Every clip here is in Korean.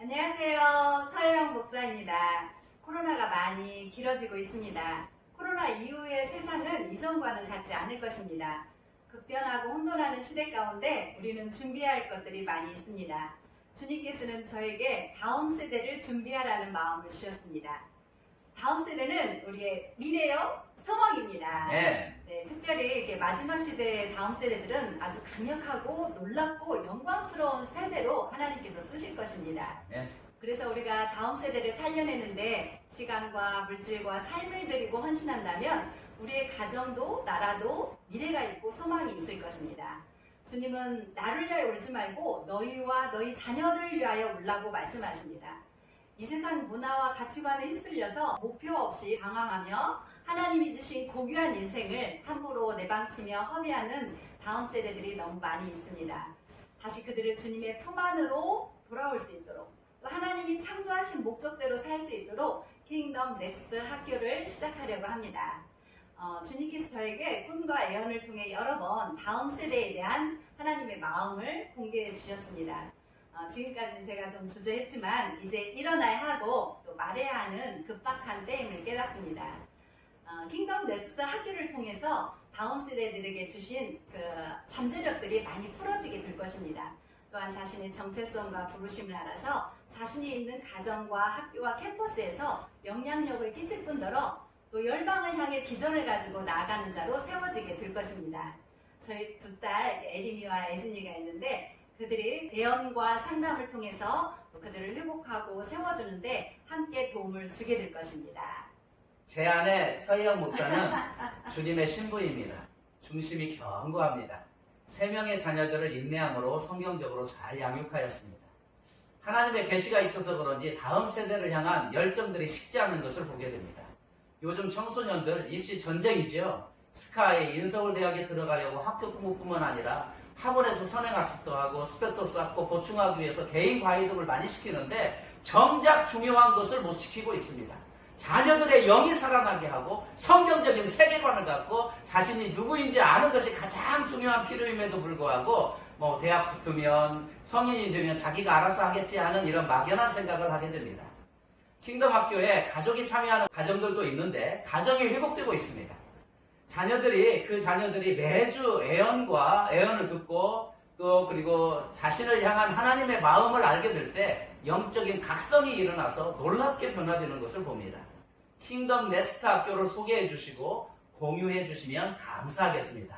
안녕하세요. 서혜영 목사입니다. 코로나가 많이 길어지고 있습니다. 코로나 이후의 세상은 이전과는 같지 않을 것입니다. 급변하고 혼돈하는 시대 가운데 우리는 준비할 것들이 많이 있습니다. 주님께서는 저에게 다음 세대를 준비하라는 마음을 주셨습니다. 다음 세대는 우리의 미래요 소망입니다. 네. 네, 특별히 이렇게 마지막 시대의 다음 세대들은 아주 강력하고 놀랍고 영광스러운 세대로 하나님께서 쓰실 것입니다. 네. 그래서 우리가 다음 세대를 살려내는데 시간과 물질과 삶을 들이고 헌신한다면 우리의 가정도 나라도 미래가 있고 소망이 있을 것입니다. 주님은 나를 위하여 울지 말고 너희와 너희 자녀를 위하여 울라고 말씀하십니다. 이 세상 문화와 가치관에 휩쓸려서 목표 없이 방황하며 하나님이 주신 고귀한 인생을 함부로 내방치며 허비하는 다음 세대들이 너무 많이 있습니다. 다시 그들을 주님의 품 안으로 돌아올 수 있도록 또 하나님이 창조하신 목적대로 살 수 있도록 킹덤 넥스트 학교를 시작하려고 합니다. 어, 주님께서 저에게 꿈과 예언을 통해 여러 번 다음 세대에 대한 하나님의 마음을 공개해 주셨습니다. 어, 지금까지는 제가 좀 주저했지만 이제 일어나야 하고 또 말해야 하는 급박한 때임을 깨닫습니다. 어, 킹덤 네스트 학교를 통해서 다음 세대들에게 주신 그 잠재력들이 많이 풀어지게 될 것입니다. 또한 자신의 정체성과 부르심을 알아서 자신이 있는 가정과 학교와 캠퍼스에서 영향력을 끼칠 뿐더러 또 열방을 향해 비전을 가지고 나아가는 자로 세워지게 될 것입니다. 저희 두 딸 에리미와 에진이가 있는데 그들이 대연과 상담을 통해서 또 그들을 회복하고 세워주는데 함께 도움을 주게 될 것입니다. 제 아내 서희영 목사는 주님의 신부입니다. 중심이 견고합니다. 세 명의 자녀들을 인내함으로 성경적으로 잘 양육하였습니다. 하나님의 계시가 있어서 그런지 다음 세대를 향한 열정들이 식지 않는 것을 보게 됩니다. 요즘 청소년들 입시 전쟁이죠. 스카이 인서울대학에 들어가려고 학교 공부뿐만 아니라 학원에서 선행학습도 하고 스펙도 쌓고 보충하기 위해서 개인 과외 등을 많이 시키는데 정작 중요한 것을 못 시키고 있습니다. 자녀들의 영이 살아나게 하고 성경적인 세계관을 갖고 자신이 누구인지 아는 것이 가장 중요한 필요임에도 불구하고 뭐 대학 붙으면 성인이 되면 자기가 알아서 하겠지 하는 이런 막연한 생각을 하게 됩니다. 킹덤 학교에 가족이 참여하는 가정들도 있는데 가정이 회복되고 있습니다. 자녀들이 그 자녀들이 매주 애언과 애언을 듣고 또 그리고 자신을 향한 하나님의 마음을 알게 될 때 영적인 각성이 일어나서 놀랍게 변화되는 것을 봅니다. 킹덤 네스트 학교를 소개해 주시고 공유해 주시면 감사하겠습니다.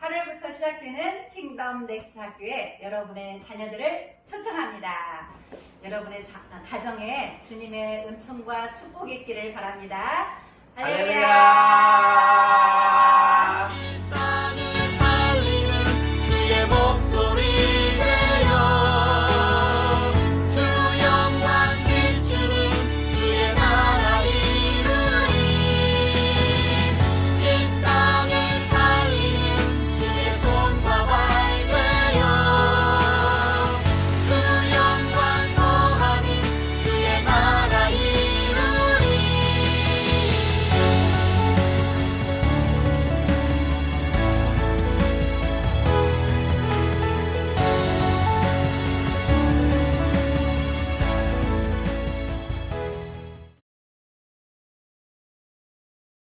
8월부터 시작되는 킹덤 넥스트 학교에 여러분의 자녀들을 초청합니다. 여러분의 자- 가정에 주님의 은총과 축복이 있기를 바랍니다. 할렐루야! 할렐루야!